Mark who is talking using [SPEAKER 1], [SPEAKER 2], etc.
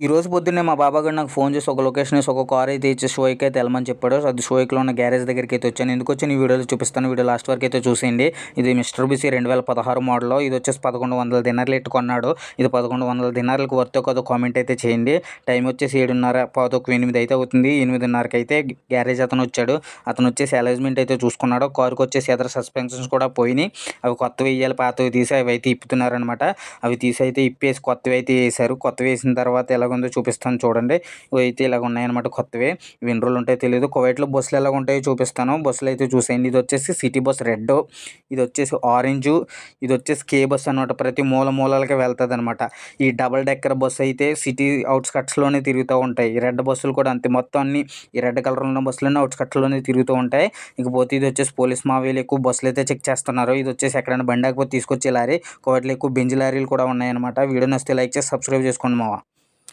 [SPEAKER 1] ఈ రోజు పొద్దున్నే మా బాబా గారు నాకు ఫోన్ చేసి ఒక లొకేషన్ వేసి ఒక కార్ అయితే ఇచ్చి షోయికి అయితే వెళ్ళమని చెప్పాడు. అది షోయిక్లో ఉన్న గ్యారేజ్ దగ్గరికి అయితే వచ్చాను. ఎందుకు వచ్చి ఈ వీడియోలో చూపిస్తాను. వీడియో లాస్ట్ వరకు అయితే చూసేయండి. ఇది మిస్టర్ బీసీ రెండు వేల పదహారు మోడల్. ఇది వచ్చేసి పదకొండు వందల దినార్లు ఇట్టు కొన్నాడు. ఇది పదకొండు వందల దినార్లకు వర్త్ ఒక కామెంట్ అయితే చేయండి. టైం వచ్చేసి ఏడున్నర పాతొక ఎనిమిది అయితే అవుతుంది. ఎనిమిదిన్నరకి అయితే గ్యారేజ్ అతను వచ్చాడు. అతను వచ్చేసి అలైజ్మెంట్ అయితే చూసుకున్నాడు. కారుకి వచ్చేసి ఎదర సస్పెన్షన్స్ కూడా పోయినాయి. అవి కొత్తవి వేయాలి పాతవి తీసి అవి అయితే ఇప్పుతున్నారనమాట అవి తీసి అయితే ఇప్పేసి కొత్తవి అయితే వేసారు కొత్తవి వేసిన తర్వాత ఎలా ఎలాగుందో చూపిస్తాను చూడండి. అయితే ఇలాగ ఉన్నాయన్నమాట కొత్తవి. ఇవి ఎన్ని రోజులు ఉంటాయో తెలియదు కువైట్లో బస్సులు ఎలా ఉంటాయో చూపిస్తాను. బస్సులు అయితే చూసేయండి. ఇది వచ్చేసి సిటీ బస్ రెడ్ ఇది వచ్చేసి ఆరెంజ్ ఇది వచ్చేసి కే బస్ అనమాట ప్రతి మూల మూలలకి వెళ్తుంది అనమాట ఈ డబల్ డెక్కర్ బస్ అయితే సిటీ అవుట్స్కట్స్లోనే తిరుగుతూ ఉంటాయి. ఈ రెడ్ బస్సులు కూడా అంతే. మొత్తం అన్ని ఈ రెడ్ కలర్ ఉన్న బస్సులన్నీ అవుట్స్కట్స్లోనే తిరుగుతూ ఉంటాయి. ఇకపోతే ఇది వచ్చేసి పోలీస్ మావేలు ఎక్కువ బస్సులు అయితే చెక్ చేస్తున్నారు. ఇది వచ్చేసి ఎక్కడైనా బండి ఆగిపోతే తీసుకొచ్చే లారీ కోవట్లో ఎక్కువ బెంజ్ లారీలు కూడా ఉన్నాయన్నమాట. వీడియో నచ్చితే లైక్ చేసి సబ్స్క్రైబ్ చేసుకోండి మావా.